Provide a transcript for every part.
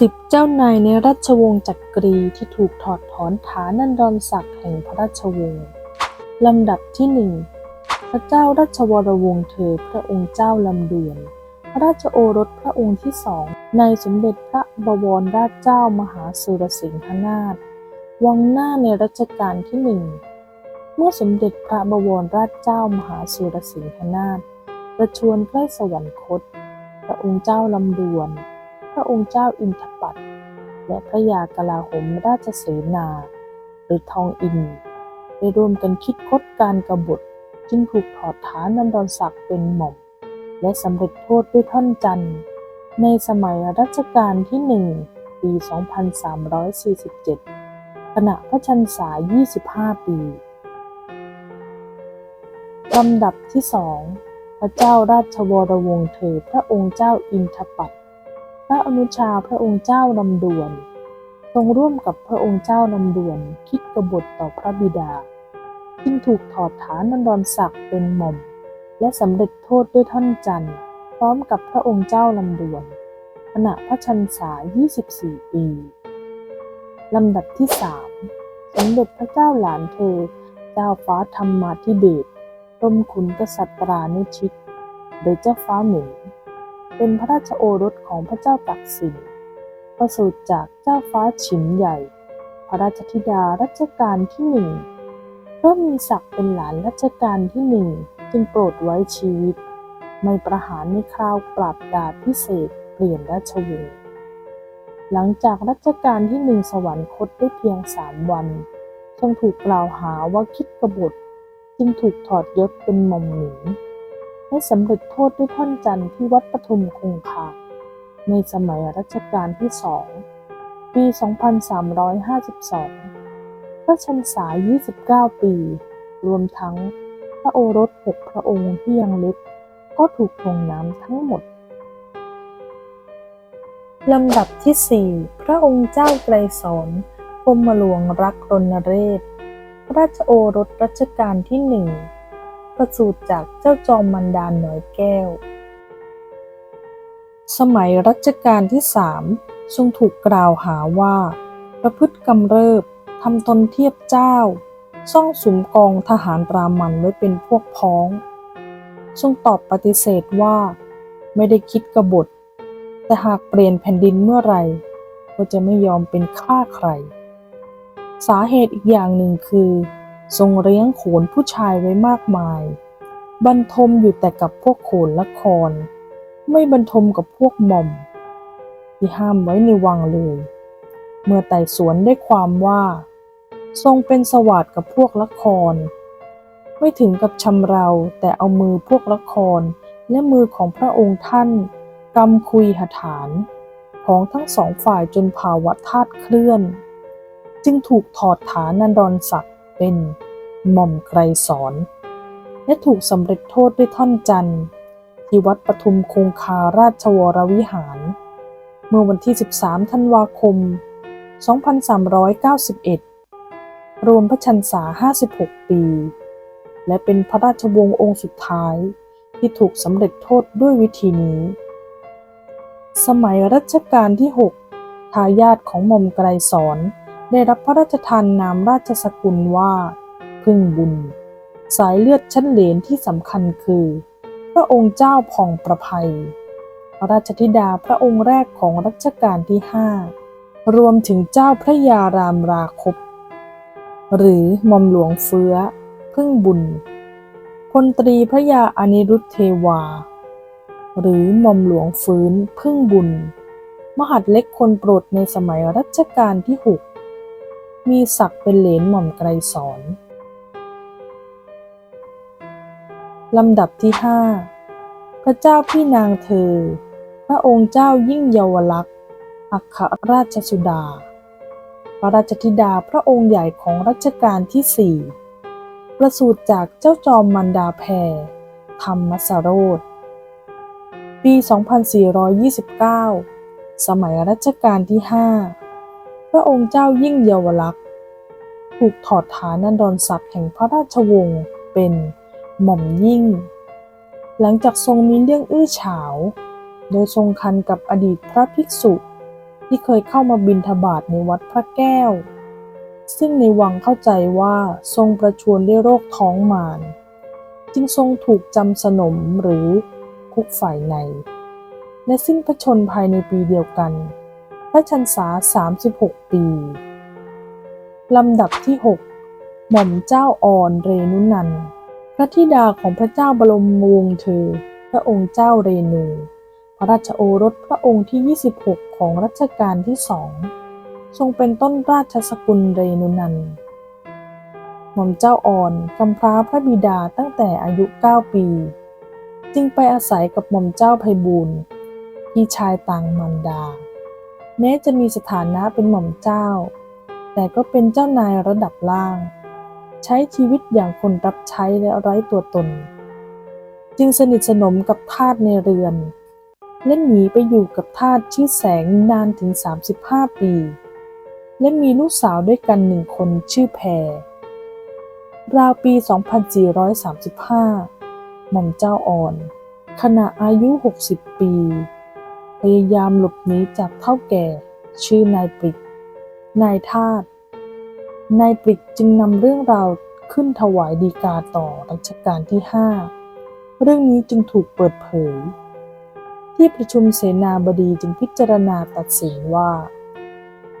สิบเจ้านายในราชวงศ์จักรีที่ถูกถอดถอนฐานันดรศักดิ์แห่งพระราชวงศ์ลำดับที่หนึ่งพระเจ้าราชวรวงศ์เธอพระองค์เจ้าลำดวน พระราชโอรสพระองค์ที่สองในสมเด็จพระบวรราชเจ้ามหาสุรสิงหนาถวังหน้าในรัชกาลที่หนึ่งเมื่อสมเด็จพระบวรราชเจ้ามหาสุรสิงหนาถประชวรใกล้สวรรคต พระองค์เจ้าลำดวน พระองค์เจ้าอินทปัตและพระยากลาหมราชเสนา หรือทองอิน ได้ร่วมกันคิดคดการกบฏจึงถูกถอดฐานันดรศักดิ์เป็นหม่อม และสำเร็จโทษด้วยท่อนจันทร์ ในสมัยรัชกาลที่หนึ่งปี 2347 ขณะพระชันษา 25 ปีลำดับที่สองพระเจ้าราชวรวงศ์เธอพระองค์เจ้าอินทปัต ระอนุชาพระองค์เจ้าลำดวน ทรงร่วมกับพระองค์เจ้าลำดวน คิดกบฏต่อพระบิดา จึงถูกถอดฐานันดรศักดิ์เป็นหม่อม และสำเร็จโทษด้วยท่อนจันทร์พร้อมกับพระองค์เจ้าลำดวน ขณะพระชันษา 24 ปีลำดับที่สามสมเด็จพระเจ้าหลานเธอ เจ้าฟ้าธรรมาธิเบศรมขุนกษัตรานุชิต โดยเจ้าฟ้าหมิง เป็นพระราชโอรสของพระเจ้าตักสิน ประสูติจากเจ้าฟ้าฉิมใหญ่ พระราชธิดารัชกาลที่หนึ่งเพราะมีศักดิ์เป็นหลานรัชกาลที่หนึ่งจึงโปรดไว้ชีวิต ไม่ประหารในคราวปราบดาบพิเศษเปลี่ยนราชวงศ์หลังจากรัชกาลที่หนึ่งสวรรคตได้เพียงสามวันทรงถูกกล่าวหาว่าคิดกบฏจึงถูกถอดยศเป็นหม่อมหมิง ให้สำเร็จโทษด้วยท่อนจันทร์ที่วัดปทุมคงคาในสมัยรัชกาลที่สองปี 2352 พระชันษา 29 ปี รวมทั้งพระโอรสหกพระองค์ที่ยังเล็ก ก็ถูกลงน้ำทั้งหมด ลำดับที่ 4 พระองค์เจ้าไกรสอนกรมหลวงรักรณเรศพระราชโอรสรัชกาลที่หนึ่ง ประสูติจากเจ้าจอมมันดาลน่อยแก้ว สมัยรัชกาลที่สามทรงถูกกล่าวหาว่า ประพฤติกำเริบทำตนเทียบเจ้า ซ่องสุมกองทหารรามันไว้เป็นพวกพ้อง ทรงตอบปฏิเสธว่า ไม่ได้คิดกบฏ แต่หากเปลี่ยนแผ่นดินเมื่อไหร่ก็จะไม่ยอมเป็นข้าใคร สาเหตุอีกอย่างหนึ่งคือ ทรงเลี้ยงโขนผู้ชายไว้มากมาย บรรทมอยู่แต่กับพวกโขนละคร ไม่บรรทมกับพวกหม่อม ที่ห้ามไว้ในวังเลย เมื่อไต่สวนได้ความว่า ทรงเป็นสวัสดกับพวกละคร ไม่ถึงกับชำเราแต่เอามือพวกละครและมือของพระองค์ท่านกำคุยหฐาน ของทั้งสองฝ่ายจนภาวะธาตุเคลื่อน จึงถูกถอดฐานันดรศักดิ์ เป็นหม่อมไกรสอน และถูกสำเร็จโทษด้วยท่อนจันทร์ที่วัดปทุมคงคาราชวรวิหาร เมื่อวันที่ 13 ธันวาคม 2391 รวมพระชันษา 56 ปี และเป็นพระราชวงศ์องค์สุดท้ายที่ถูกสำเร็จโทษด้วยวิธีนี้ สมัยรัชกาลที่ 6 ทายาทของหม่อมไกรสอน ได้รับพระราชทานนามราชสกุลว่า พึ่งบุญ สายเลือดชั้นเหลนที่สำคัญคือ พระองค์เจ้าผ่องประภัย พระราชธิดาพระองค์แรกของรัชกาลที่ห้ารวมถึงเจ้าพระยารามราคบ หรือหม่อมหลวงเฟื้อ พึ่งบุญพลตรีพระยาอนิรุทธเทวา หรือหม่อมหลวงฟื้นพึ่งบุญ มหัดเล็กคนโปรดในสมัยรัชกาลที่หก มีศักดิ์เป็นเหลนหม่อมไกรสอนลำดับที่ห้าพระเจ้าพี่นางเธอ พระองค์เจ้ายิ่งเยาวลักษณ์อัครราชสุดา พระราชธิดาพระองค์ใหญ่ของรัชกาลที่สี่ประสูติจากเจ้าจอมมันดาแพรธรรมสโรธปี 2429 สมัยรัชกาลที่ห้า พระองค์เจ้ายิ่งเยาวลักษณ์ถูกถอดฐานันดรศักดิ์แห่งพระราชวงศ์เป็นหม่อมยิ่ง หลังจากทรงมีเรื่องอื้อฉาว โดยทรงคันกับอดีตพระภิกษุที่เคยเข้ามาบิณฑบาตในวัดพระแก้ว ซึ่งในวังเข้าใจว่าทรงประชวรด้วยโรคท้องมารจึงทรงถูกจำสนมหรือคุกฝ่ายใน และสิ้นพระชนภายในปีเดียวกัน พระชันษา 36 ปี ลำดับที่ 6 หม่อมเจ้าอ่อนเรนุนัน พระธิดาของพระเจ้าบรมวงศ์เธอ พระองค์เจ้าเรนู พระราชโอรสพระองค์ที่ 26 ของรัชกาลที่สองทรงเป็นต้นราชสกุลเรนุนัน หม่อมเจ้าอ่อนกำพร้าพระบิดาตั้งแต่อายุ 9 ปี จึงไปอาศัยกับหม่อมเจ้าไพบูลพี่ชายต่างมารดา แม้จะมีสถานะเป็นหม่อมเจ้า แต่ก็เป็นเจ้านายระดับล่าง ใช้ชีวิตอย่างคนรับใช้และไร้ตัวตน จึงสนิทสนมกับทาสในเรือน และหนีไปอยู่กับทาสชื่อแสงนานถึง 35 ปี และมีลูกสาวด้วยกันหนึ่งคนชื่อแพร ราวปี 2435 หม่อมเจ้าอ่อน ขณะอายุ 60 ปี พยายามหลบหนีจากเท่าแก่ ชื่อนายปริก นายทาสนายปริกจึงนำเรื่องราวขึ้นถวายดีกาต่อรัชกาลที่5เรื่องนี้จึงถูกเปิดเผย ที่ประชุมเสนาบดีจึงพิจารณาตัดสินว่า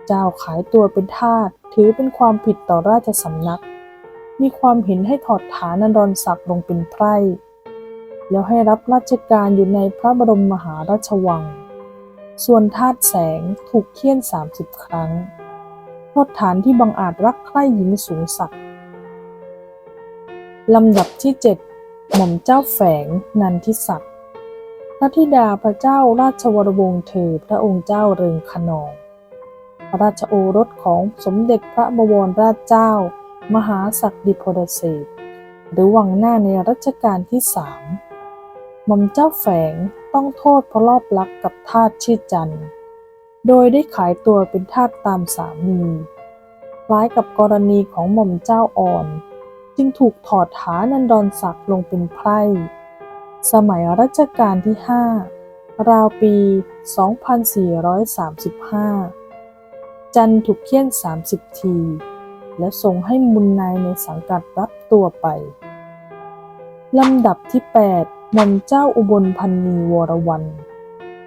เจ้าขายตัวเป็นทาสถือเป็นความผิดต่อราชสำนัก มีความเห็นให้ถอดฐานันดรศักดิ์ลงเป็นไพร่ แล้วให้รับราชการอยู่ในพระบรมมหาราชวัง ส่วนทาสแสงถูกเคี่ยน 30 ครั้ง โทษฐานที่บังอาจรักใคร่หญิงสูงสักดิ์ลำดับที่ 7 หม่อมเจ้าแฝงนันทิศักดิ์พระธิดาพระเจ้าราชวรวงศ์เธอพระองค์เจ้าเริงขนอง พระราชโอรสของสมเด็จพระบวรราชเจ้า มหาศักดิพลเสพหรือวังหน้าในรัชกาลที่สาม หม่อมเจ้าแฝงต้องโทษเพราะรอบลักกับทาสชื่อจันโดยได้ขายตัวเป็นทาสตามสามีคล้ายกับกรณีของหม่อมเจ้าอ่อน จึงถูกถอดฐานันดรศักดิ์ลงเป็นไพร่สมัยรัชกาลที่ 5 ราวปี 2435 จันทร์ถูกเคี่ยน 30 ที และส่งให้มุนนายในสังกัดรับตัวไป ลำดับที่ 8 หม่อมเจ้าอุบลพันนีวรวรรณ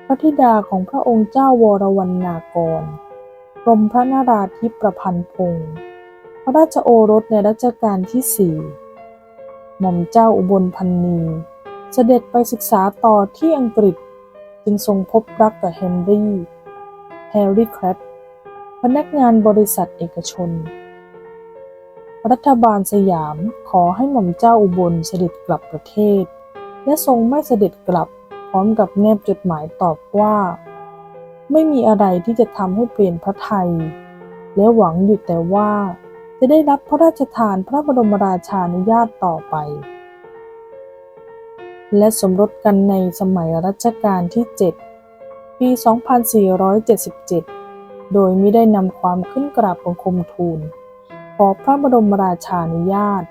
พระธิดาของพระองค์เจ้าวรวรรณากรกรมพระนาราธิประพันธ์พงศ์พระราชโอรสในรัชกาลที่สี่หม่อมเจ้าอุบลพันนี เสด็จไปศึกษาต่อที่อังกฤษ จึงทรงพบรักกับเฮนรี่แฮร์รี่แครบพนักงานบริษัทเอกชน รัฐบาลสยามขอให้หม่อมเจ้าอุบลเสด็จกลับประเทศ และทรงไม่เสด็จกลับ พร้อมกับแนบจดหมายตอบว่า ไม่มีอะไรที่จะทำให้เปลี่ยนพระไทย และหวังอยู่แต่ว่า จะได้รับพระราชทานพระบรมราชานุญาตต่อไป และสมรสกันในสมัยรัชกาลที่ 7 ปี 2477 โดยไม่ได้นำความขึ้นกราบบังคมทูลขอพระบรมราชานุญาต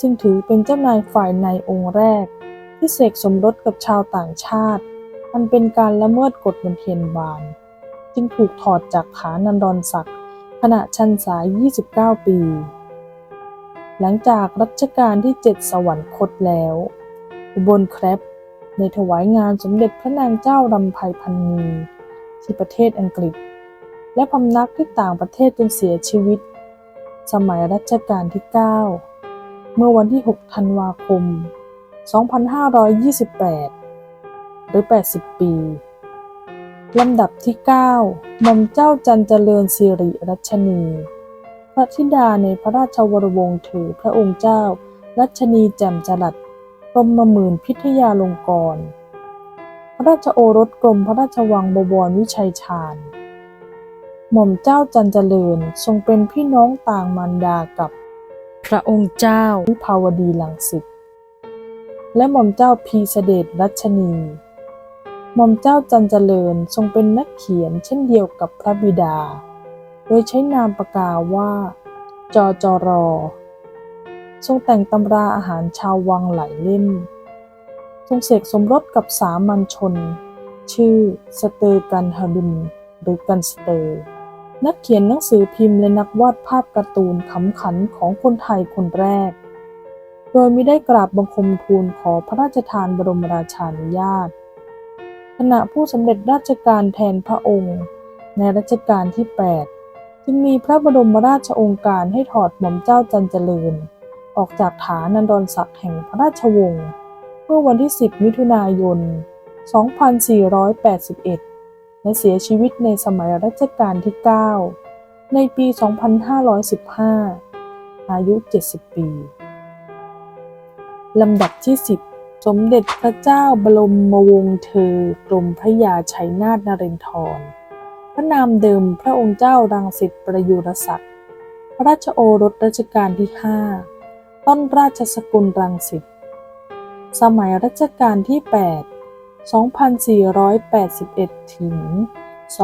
ซึ่งถือเป็นเจ้านายฝ่ายในองค์แรก ที่เสกสมรสกับชาวต่างชาติ มันเป็นการละเมิดกฎมนเทียนบาน จึงถูกถอดจากฐานันดรศักดิ์ขณะชันษา 29 ปี หลังจากรัชกาลที่ 7 สวรรคตแล้ว อุบลแครบในถวายงานสมเด็จพระนางเจ้ารำไพพันนีที่ประเทศอังกฤษ และพำนักที่ต่างประเทศจนเสียชีวิต สมัยรัชกาลที่ 9 เมื่อวันที่ 6 ธันวาคม 2528 หรือ 80 ปี ลำดับที่ 9 หม่อมเจ้าจันเจริญสิริรัชนี พระธิดาในพระราชวรวงศ์ถือพระองค์เจ้า รัชนีแจ่มจรัสกรมหมื่นพิทยาลงกรณ์พระราชโอรสกรมพระราชวังบวรวิชัยชาญ หม่อมเจ้าจันเจริญทรงเป็นพี่น้องต่างมารดากับ พระองค์เจ้าวิภาวดีลังสิต และหม่อมเจ้าพีเสเดชรัชนี หม่อมเจ้าจันเจริญทรงเป็นนักเขียนเช่นเดียวกับพระบิดา โดยใช้นามปากกาว่าจอจอรอ ทรงแต่งตำราอาหารชาววังหลายเล่ม ทรงเสกสมรสกับสามัญชน ชื่อสเตอร์กันฮาดุนหรือกันสเตอร์นักเขียนหนังสือพิมพ์และนักวาดภาพการ์ตูนขำขันของคนไทยคนแรก โดยไม่ได้กราบบังคมทูลขอพระราชทานบรมราชานุญาต ขณะผู้สำเร็จราชการแทนพระองค์ ในรัชกาลที่ 8 จึงมีพระบรมราชองการให้ถอดหม่อมเจ้าจันเจริญ ออกจากฐานันดรศักดิ์แห่งพระราชวงศ์เมื่อวันที่ 10 มิถุนายน 2481 และเสียชีวิตในสมัยรัชกาลที่ 9 ในปี 2515 อายุ 70 ปี ลำดับที่ 10 สมเด็จพระเจ้าบรมวงศ์เธอกรมพระยาชัยนาทนเรนทร พระนามเดิมพระองค์เจ้ารังสิตประยุรศักดิ์พระราชโอรสรัชกาลที่ 5 ต้นราชสกุลรังสิต สมัยรัชกาลที่ 8 2481 ถึง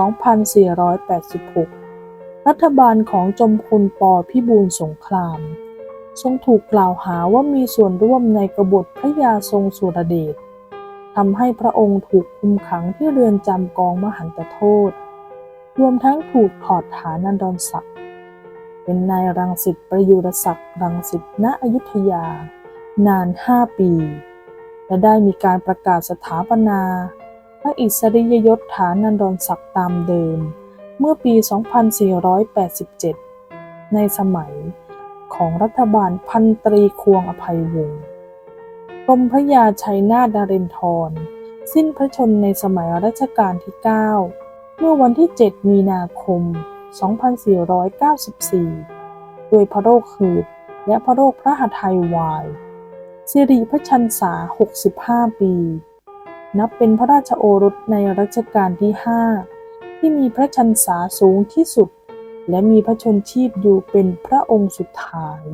2486 รัฐบาลของจอมพลปพิบูลสงคราม ทรงถูกกล่าวหาว่ามีส่วนร่วมในกบฏพระยาทรงสุรเดชทำให้พระองค์ถูกคุมขังที่เรือนจำกองมหันตโทษ รวมทั้งถูกถอดฐานันดรศักดิ์เป็นนายรังสิตประยุรศักดิ์รังสิตณอยุธยา นาน5ปี และได้มีการประกาศสถาปนา พระอิสริยยศฐานันดรศักดิ์ตามเดิม เมื่อปี 2487 ในสมัย ของรัฐบาลพันตรีควงอภัยวงศ์กรมพระยาชัยนาทนเรนทร สิ้นพระชนในสมัยรัชกาลที่ 9 เมื่อวันที่ 7 มีนาคม 2494โดยพระโรคหืดและพระโรคพระหัตถ์ไทยวาย สิริพระชันษา 65 ปี นับเป็นพระราชโอรสในรัชกาลที่ 5 ที่มีพระชันษาสูงที่สุด และมีพระชนชีพอยู่เป็นพระองค์สุดท้าย